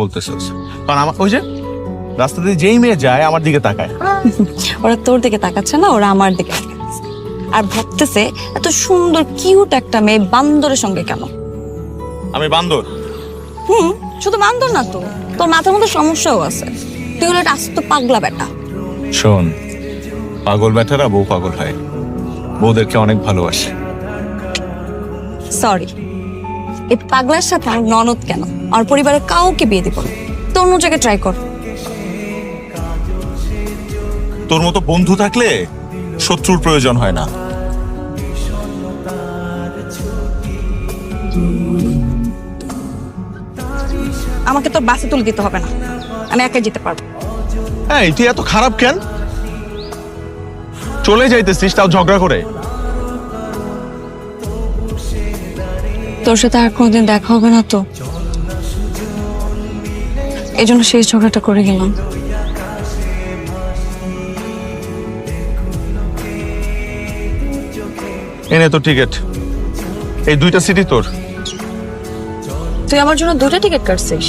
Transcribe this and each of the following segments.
বলতেছিস। কারণ আমার ওই যে রাস্তা দিয়ে যেই মেয়ে যায় আমার দিকে তাকায়। ওরা তোর দিকে তাকাচ্ছে না ওরা আমার দিকে আর ভাবতেছে এত সুন্দর কিউট একটা মেয়ে বান্দরের সঙ্গে কেন? আমি বান্দর। হুম শুধু বান্দর না তো। তোর মাথার মধ্যে সমস্যাও আছে। তুই হলো একটা আস্ত পাগলা বেটা শোন পাগল ব্যাটারা বউ পাগল হয়। বউদেরকে অনেক ভালোবাসে। সরি এই পাগলার সাথে আমার ননদ কেন? আর পরিবারের কাউকে বিয়ে দিব না। তো অন্য জায়গায় ট্রাই কর। তোর মতো বন্ধু থাকলে শত্রুর প্রয়োজন হয় না। আমাকে তোর বাসে তুলে দিতে হবে না। আমি একাই যেতে পারব। হ্যাঁ তুই এত খারাপ কেন? চলে যাইতেছিস তাও ঝগড়া করে। তোর সাথে আর কোনোদিন দেখা হবে না তো? এই জন্য শেষ ঝগড়াটা করে গেলাম। এনে তোর টিকিট এই দুইটা সিটি তোর। তুই আমার জন্য দুটো টিকিট কাটছিস?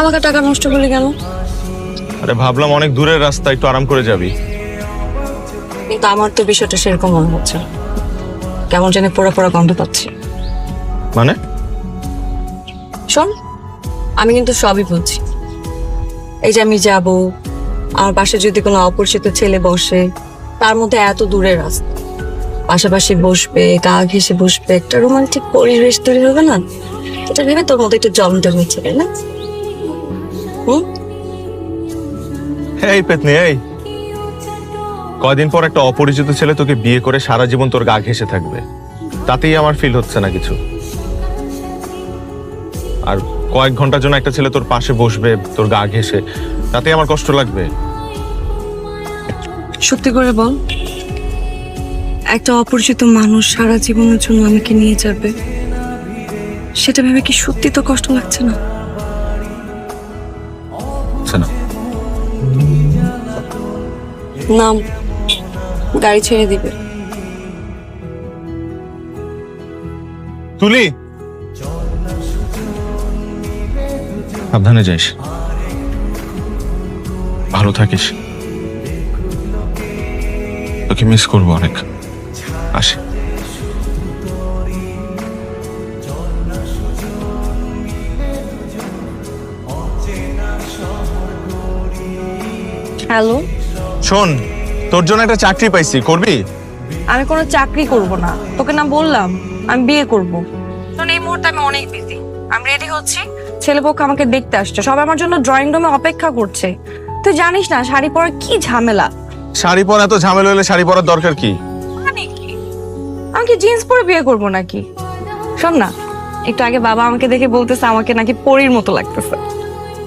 আমাকে টাকা নষ্ট করলে গেল আরে ভাবলাম অনেক দূরের রাস্তা একটু আরাম করে যাবি। কিন্তু আমার তো বিষয়টা সেরকম মনে হচ্ছে। কেমন জানি পোড়া পোড়া গন্ধ পাচ্ছি। মানে? শোন আমি কিন্তু সবই বলছি এই যে আমি যাব আমার পাশে যদি কোনো অপরিচিত ছেলে বসে তার মধ্যে এত দূরের রাস্তা। পাশাপাশি বসবে গা ঘেসে বসবে একটা রোমান্টিক পরিবেশ তৈরি হবে না? এটা ভেবে তোর মধ্যে একটু জম জমেছে তাই না? হুম? এই পেতনি এই। কয়দিন পর একটা অপরিচিত ছেলে তোকে বিয়ে করে সারা জীবন তোর গা ঘেসে থাকবে। তাতেই আমার ফিল হচ্ছে না কিছু। আর কয়েক ঘণ্টার জন্য একটা ছেলে তোর পাশে বসবে তোর গা ঘেসে তাতেই আমার কষ্ট লাগবে। সত্যি করে বল একটা অপরিচিত মানুষ সারা জীবনের জন্য আমাকে নিয়ে যাবে সেটা ভেবে কি সত্যি তো কষ্ট লাগছে না? না। নাম। গাড়ি ছেড়ে দিবে। তুলি। সাবধানে যাইস। ভালো থাকিস। তোকে মিস করব অনেক। আসি। হ্যালো? শোন। তোর জন্য একটা চাকরি পাইছি করবি? আমি কোনো চাকরি করব না। তোকে না বললাম আমি বিয়ে করব। শোন এই মুহূর্তে আমি অনেক বিজি আমি রেডি হচ্ছি। ছেলেপক্ষ আমাকে দেখতে আসছে। সবাই আমার জন্য ড্রয়িং রুমে অপেক্ষা করছে। তুই জানিস না শাড়ি পরা কি ঝামেলা? শাড়ি পরা এত ঝামেলা হলে শাড়ি পরার দরকার কি? মানে কি? আমি কি জিন্স পরে বিয়ে করব নাকি? শোন না একটু আগে বাবা আমাকে দেখে বলতেছে আমাকে নাকি পরীর মতো লাগতেছে।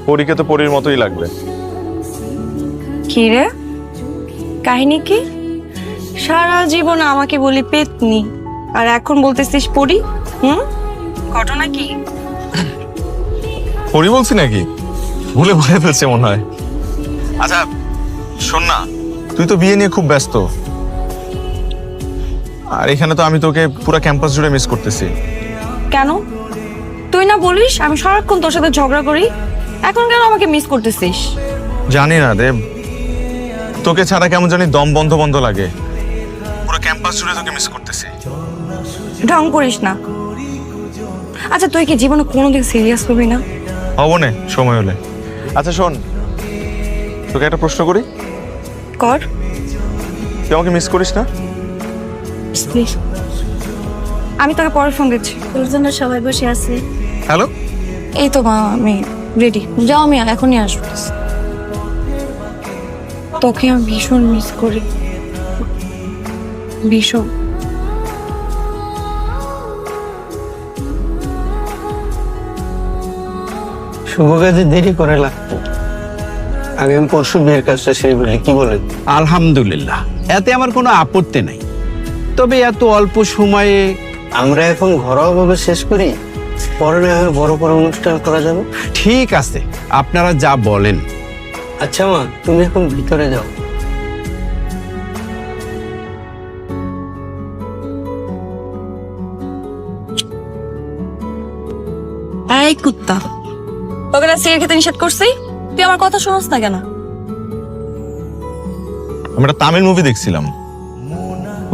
পরীকে তো পরীর মতোই লাগবে। কি রে? কাহিনী কি? সারা জীবন আমাকে বলি পেতনি আর এখন বলতেছিস পড়ি হুম? ঘটনা কি? পড়ি বলছি নাকি? ভুলে ভুলে ফেলছে মনে হয়। আচ্ছা শোন না তুই তো বিয়ে নিয়ে খুব ব্যস্ত। আর এখানে তো আমি তোকে পুরো ক্যাম্পাস জুড়ে মিস করতেছি। কেন? তুই না বলিস আমি সারাক্ষণ তোর সাথে ঝগড়া করি। এখন কেন আমাকে মিস করতেছিস? জানি না দেব। তোকে ছাড়া কেমন জানি দম বন্ধ বন্ধ লাগে। পুরো ক্যাম্পাস জুড়ে তোকে মিস করতেছি। ঢং করিস না। আচ্ছা তুই কি জীবনে কোনোদিন সিরিয়াস করবি না? হব নে সময় হলে। আচ্ছা শোন তোকে একটা প্রশ্ন করি? কর। তুই আমাকে মিস করিস না? প্লিজ আমি তোকে পরে ফোন দিচ্ছি। তোর জন্য সবাই বসে আছে। হ্যালো এই তো মা আমি রেডি যাও আমি এখনই আসব। তোকে আমি ভীষণ মিস করি। ভীষণ। শুভ কাজে দেরি করে লাগতো। আগামী পরশু বিয়ের কাজটা সেই বলে কি বলেন? আলহামদুলিল্লাহ এতে আমার কোনো আপত্তি নেই। তবে এত অল্প সময়ে আমরা এখন ঘরোয়া ভাবে শেষ করি পরে না হয় বড় বড় অনুষ্ঠান করা যাবে? ঠিক আছে আপনারা যা বলেন। আচ্ছা মা তুমি এখন ভিতরে যাও। এই কুত্তা তোকে না সিগারেট খেতে নিষেধ করছি? তুই আমার কথা শুনস না কেন? আমি একটা তামিল মুভি দেখছিলাম।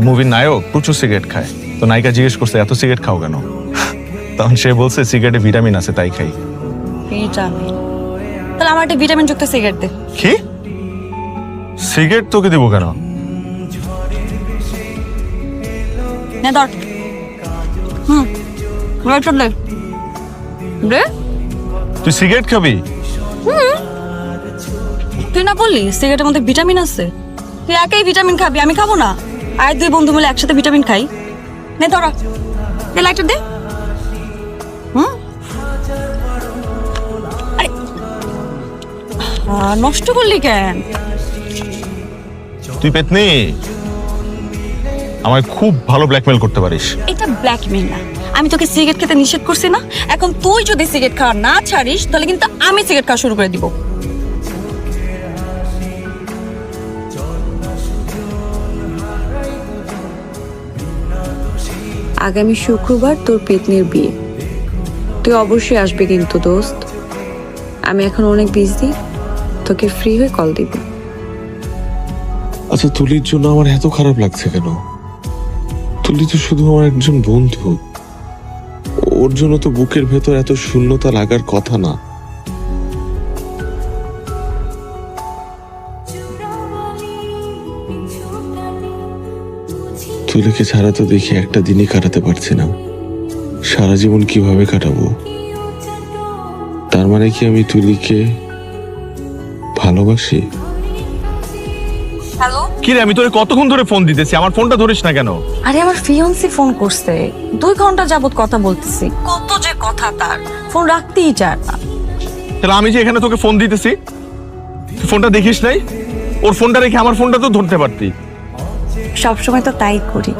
মুভির নায়ক প্রচুর সিগারেট খায়। তো নায়িকা জিজ্ঞেস করছে এত সিগারেট খাও কেন? তখন সে বলছে সিগারেটে ভিটামিন আছে তাই খাই। ভিটামিন। তাহলে আমার একটা ভিটামিন যুক্ত সিগারেট দে। কি? সিগারেট তোকে দিব কেন? নে ধর। হুম রাইট দে। দে। তুই সিগারেট খাবি? হুম। তুই না বললি সিগারেটের মধ্যে ভিটামিন আছে? তুই একাই ভিটামিন খাবি আমি খাব না। আর দুই বন্ধু মিলে একসাথে ভিটামিন খাই। নে ধরা। দে লাইটার দে। নষ্ট করলি কেন? তুই পেতনি? আমায় খুব ভালো ব্ল্যাকমেল করতে পারিস। এটা ব্ল্যাকমেল না। আমি তোকে সিগারেট খেতে নিষেধ করছি না। এখন তুই যদি সিগারেট খাওয়া না ছাড়িস তাহলে কিন্তু আমি সিগারেট খাওয়া শুরু করে দিব। আগামী শুক্রবার তোর পেতনির বিয়ে। তুই অবশ্যই আসবে কিন্তু দোস্ত। আমি এখন অনেক বিজি তোকে ফ্রি হয়ে কল দিব। আচ্ছা তুলির জন্য আমার এত খারাপ লাগছে কেন? তুলি তো শুধু আমার একজন বন্ধু। ওর জন্য তো বুকের ভেতর এত শূন্যতা লাগার কথা না। তুলিকে ছাড়া তো দেখি একটা দিনই কাটাতে পারছি না। সারা জীবন কীভাবে কাটাবো? তার মানে কি আমি তুলিকে ভালোবাসি। হ্যালো? কি রে আমি তোরে কতক্ষণ ধরে ফোন দিতেছি? আমার ফোনটা ধরিস না কেন? আরে আমার ফিয়ন্সি ফোন করছে। দুই ঘণ্টা যাবত কথা বলতেছি। কত যে কথা তার। ফোন রাখতেই চায় না। তাহলে আমি যে এখানে তোকে ফোন দিতেছি তুই ফোনটা দেখিস নাই? ওর ফোনটা রেখে আমার ফোনটা তো ধরতে পারতি। সবসময় তো তাই করি।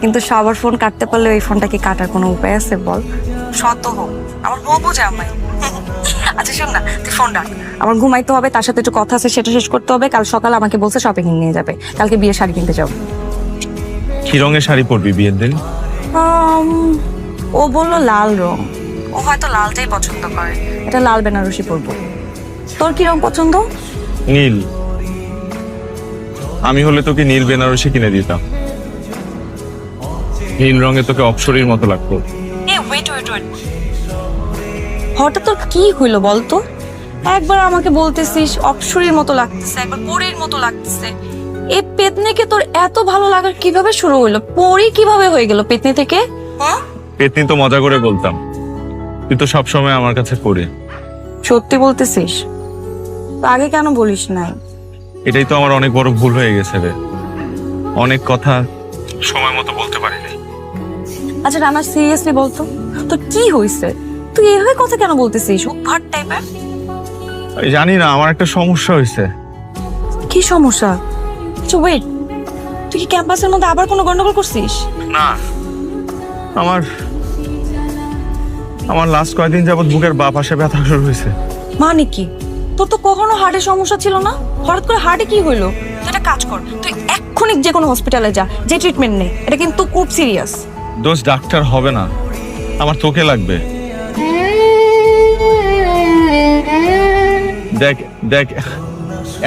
কিন্তু সবার ফোন কাটতে পারলে ওই ফোনটা কি কাটার কোনো উপায় আছে বল? শত হোক। আমার বউ বোঝা আমায়। আচ্ছা শোন না তুই ফোন রাখ। আমার ঘুমাইতে হবে তার সাথে একটু কথা আছে সেটা শেষ করতে হবে। কাল সকাল আমাকে বলছে শপিং নিয়ে যাবে। কালকে বিয়ে শাড়ি কিনতে যাব। কি রঙের শাড়ি পরবি বিয়ের দিন? ও বলল লাল রং ও হয়তো লালটাই পছন্দ করে। এটা লাল বেনারসি পরবো। তোর কি রং পছন্দ? নীল। আমি হলে তোকে নীল বেনারসি কিনে দিতাম। নীল রঙে তোকে অপসরীর মতো লাগতো। ওয়েট ওয়েট ওয়েট হঠাৎ তোর কি হইল বলতো? একবার আমাকে বলতেছিস অপসরীর মতো লাগতেছে একবার পরীর মতো লাগতেছে। এই পেতনিকে তোর এত ভালো লাগার কীভাবে শুরু হইল? পরি কীভাবে হয়ে গেল পেতনি থেকে? হ্যাঁ? পেতনি তো মজা করে বলতাম। তুই তো সবসময় আমার কাছে পড়ে। সত্যি বলতেছিস? তো আগে কেন বলিস নাই? এটাই তো আমার অনেক বড় ভুল হয়ে গেছে রে। অনেক কথা সময় মতো বলতে পারিনি। আচ্ছা রানা সিরিয়াসলি বলতো? তোর কি হইছে? তুই এভাবে কথা কেন বলতেছিস? উদ্ভাট টাইপের আমি জানি না আমার একটা সমস্যা হয়েছে। কি সমস্যা? আচ্ছা ওয়েট তুই কি ক্যাম্পাসের মধ্যে আবার কোনো গন্ডগোল করছিস? না। আমার আমার লাস্ট কয়েকদিন যাবত বুকের বা পাশে ব্যথা শুরু হয়েছে। মানে কি? তোর তো কখনো হার্টের সমস্যা ছিল না? হঠাৎ করে হার্টে কি হইল? তুই একটা কাজ কর তুই এক্ষুনি যে কোনো হসপিটালে যা যে ট্রিটমেন্ট নে। এটা কিন্তু খুব সিরিয়াস দোষ ডাক্তার হবে না। আমার তোকে লাগবে। দেখ দেখ,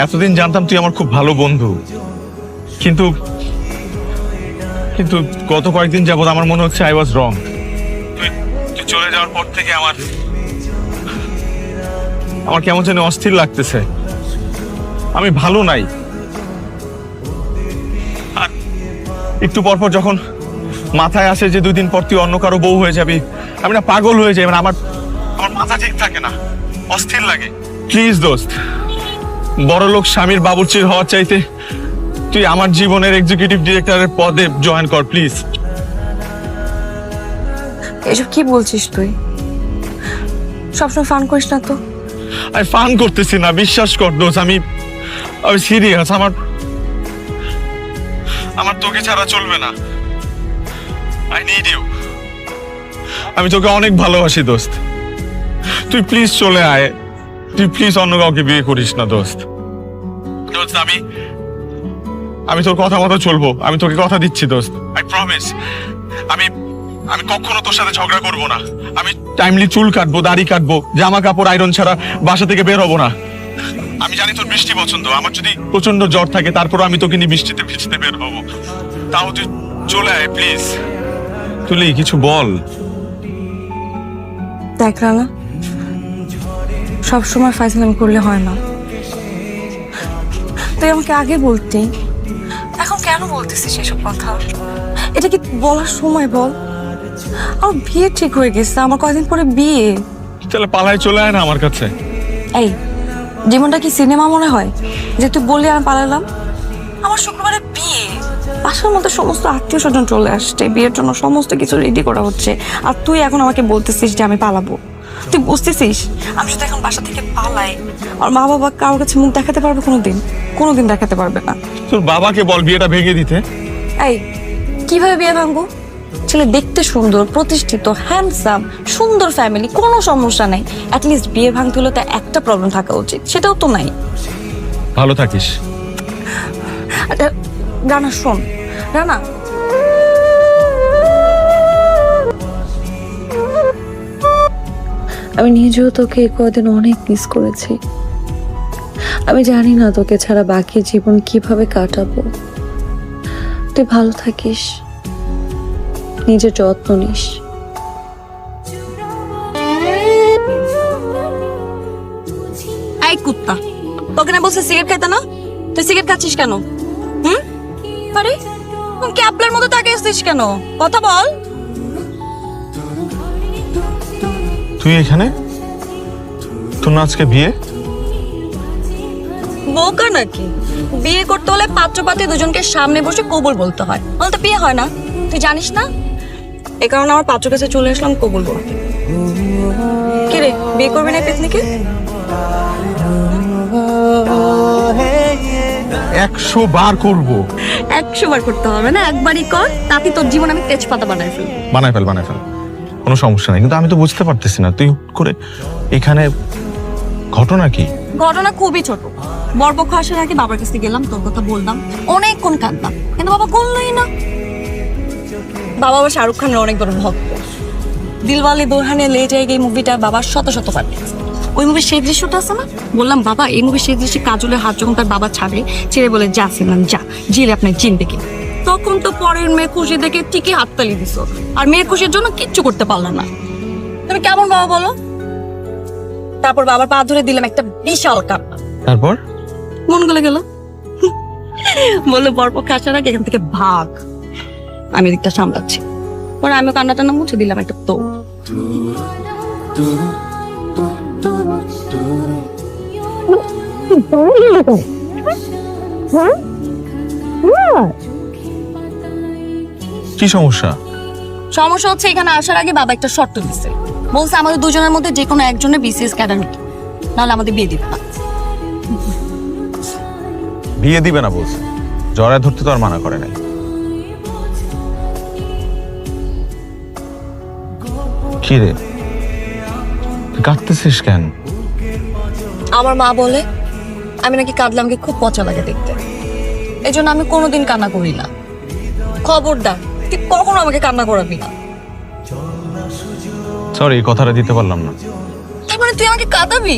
এতদিন জানতাম তুই আমার খুব ভালো বন্ধু। কিন্তু কিন্তু গত কয়েকদিন যাবত আমার মনে হচ্ছে আই ওয়াজ রং তুই চলে যাওয়ার পর থেকে আমার আমার কেমন যেন অস্থির লাগতেছে। আমি ভালো নাই। আর একটু পর পর যখন মাথায় আসে যে দুই দিন পর তুই অন্য কারও বউ হয়ে যাবি, আমি না পাগল হয়ে যাই মানে আমার আমার মাথা ঠিক থাকে না, অস্থির লাগে। প্লিজ দোস্ত বড় লোক স্বামীর বাবুর্চির হওয়ার চাইতে তুই আমার জীবনের এক্সিকিউটিভ ডিরেক্টরের পদে জয়েন কর প্লিজ এসব কি বলছিস তুই? সবসময় ফান করিস না তো? আমি ফান করতেছি না বিশ্বাস কর দোস্ত আমি আমি সিরিয়াস আমার আমার তোকে ছাড়া চলবে না। আই নিড ইউ আমি তোকে অনেক ভালোবাসি দোস্ত। তুই প্লিজ চলে আয়। তুই প্লিজ অন্য কাউকে বিয়ে করিস না দোস্ত। দোস্ত আমি আমি তোর কথা মতো চলবো। আমি তোকে কথা দিচ্ছি দোস্ত। আই প্রমিস আমি আমি কখনো তোর সাথে ঝগড়া করব না। আমি টাইমলি চুল কাটবো দাড়ি কাটবো জামা কাপড় আয়রন ছাড়া বাসা থেকে বের হব না। আমি জানি তোর বৃষ্টি পছন্দ। আমার যদি প্রচণ্ড জ্বর থাকে তারপর আমি তোকে নিয়ে বৃষ্টিতে ভিজতে বের হব। তাও তুই চলে আয় প্লিজ তুলি কিছু বল। দেখ রানা সবসময় ফাইজলামি করলে হয় না। তুই আমাকে আগে বলতি। এখন কেন বলতেছিস সেসব কথা? এটা কি বলার সময় বল? আমার বিয়ে ঠিক হয়ে গেছে আমার কয়দিন পরে বিয়ে? তাহলে পালায় চলে আয় না আমার কাছে। এই জীবনটা কি সিনেমা মনে হয়? যে তুই বললি আমি পালালাম? আমার শুক্রবারে বিয়ে। বাসার মধ্যে সমস্ত আত্মীয় স্বজন চলে আসছে বিয়ের জন্য সমস্ত কিছু রেডি করা হচ্ছে। আর তুই এখন আমাকে বলতেছিস যে আমি পালাবো। তুই বুঝতেছিস? আমি শুধু এখন বাসা থেকে পালাই। আর মা বাবা কারোর কাছে মুখ দেখাতে পারবে কোনোদিন? কোনোদিন দেখাতে পারবে না। তোর বাবাকে বল বিয়েটা ভেঙে দিতে। এই কীভাবে বিয়ে ভাঙবো? ছেলে দেখতে সুন্দর প্রতিষ্ঠিত হ্যান্ডসাম সুন্দর ফ্যামিলি কোনো সমস্যা নাই। অ্যাটলিস্ট বিয়ে ভাঙতে হলে তো একটা প্রবলেম থাকা উচিত সেটাও তো নাই। ভালো থাকিস। আচ্ছা, রানা শোন। রানা আমি নিজেও তোকে এই কদিন অনেক মিস করেছি। আমি জানি না তোকে ছাড়া বাকি জীবন কীভাবে কাটাবো। তুই ভালো থাকিস। নিজের যত্ন নিস। এই কুত্তা, তোকে না বলছে সিগারেট খাইতে না? তুই সিগারেট খাচ্ছিস কেন? হুম? আরে ক্যাপলার মতো তাকে আসছিস কেন? কথা বল। তুই এখানে? তোর না আজকে বিয়ে? বোকা নাকি? বিয়ে করতে হলে পাত্র পাত্রী দুজনকে সামনে বসে কবুল বলতে হয়। বলতে তো বিয়ে হয় না। তুই জানিস না? এ কারণে আমার পাত্র কাছে চলে আসলাম কবুল বলতে। কে রে বিয়ে করবি না পিকনিকে? একশো বার করব। একশো বার করতে হবে না? একবারই কর তাতে তোর জীবন আমি তেজপাতা বানাই ফেলব। বানাই ফেল বানাই ফেল। কোনো সমস্যা নাই। কিন্তু আমি তো বুঝতে পারতেছি না। তুই করে এখানে ঘটনা কি? ঘটনা খুবই ছোট। বরপক্ষ আসার আগে বাবার কাছে গেলাম, তোর কথা বললাম। অনেকক্ষণ কাঁদলাম। কিন্তু বাবা করলোই না। বাবা আবার শাহরুখ খানের অনেক বড় ভক্ত। দিলওয়ালে দোরহানে লে জায়গায় এই মুভিটা বাবার শত শত বার ওই মুভির সেই দৃশ্যটা আছে না? বললাম, বাবা, এই মুভির সেই দৃশ্যে কাজলের হাত যখন তার বাবা ছাড়ে, ছেড়ে বলে, যা সিমরান যা। জিলে আপনার চিনবে কি তখন তো পরের মেয়ে খুশি দেখে ঠিকই হাততালি দিছ। আর মেয়ের খুশির জন্য কিচ্ছু করতে পারল না। তুমি কেমন বাবা বলো? তারপর বাবার পা ধরে দিলাম একটা বিশাল কান্না। তারপর? মন গলে গেল। বলল বরপক্ষ আসার আগে এখান থেকে ভাগ। আমি দিকটা সামলাচ্ছি। পরে আমি কান্না টান্না মুছে দিলাম একটা তো কি সমস্যা? সমস্যা হচ্ছে এখানে আসার আগে বাবা একটা শর্ত দিচ্ছে বলছে আমাদের দুজনের মধ্যে যে কোনো একজনের বিসিএস ক্যাডার নাহলে আমাদের বিয়ে দিবে না। বিয়ে দিবে না বলছে। জড়ায় ধরতে তো আর মানা করে নাই। কি রে? কাঁদতেছিস কেন? আমার মা বলে আমি নাকি কাঁদলামকে খুব পচা লাগে দেখতে। এই জন্য আমি কোনোদিন কান্না করি না। খবরদার। তুই কখনো আমাকে কান্না করাবি না। সরি কথাটা দিতে পারলাম না। তার মানে তুই আমাকে কাঁদাবি?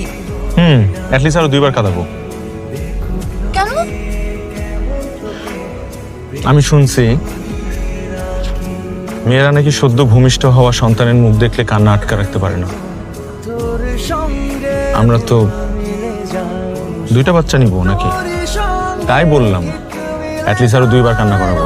হুম অ্যাটলিস্ট আরও দুইবার কাঁদাবো। কেন? আমি শুনছি মেয়েরা নাকি সদ্য ভূমিষ্ঠ হওয়া সন্তানের মুখ দেখলে কান্না আটকা রাখতে পারে না। আমরা তো দুইটা বাচ্চা নিব নাকি? তাই বললাম অ্যাটলিস্ট আরও দুইবার কান্না করাবো।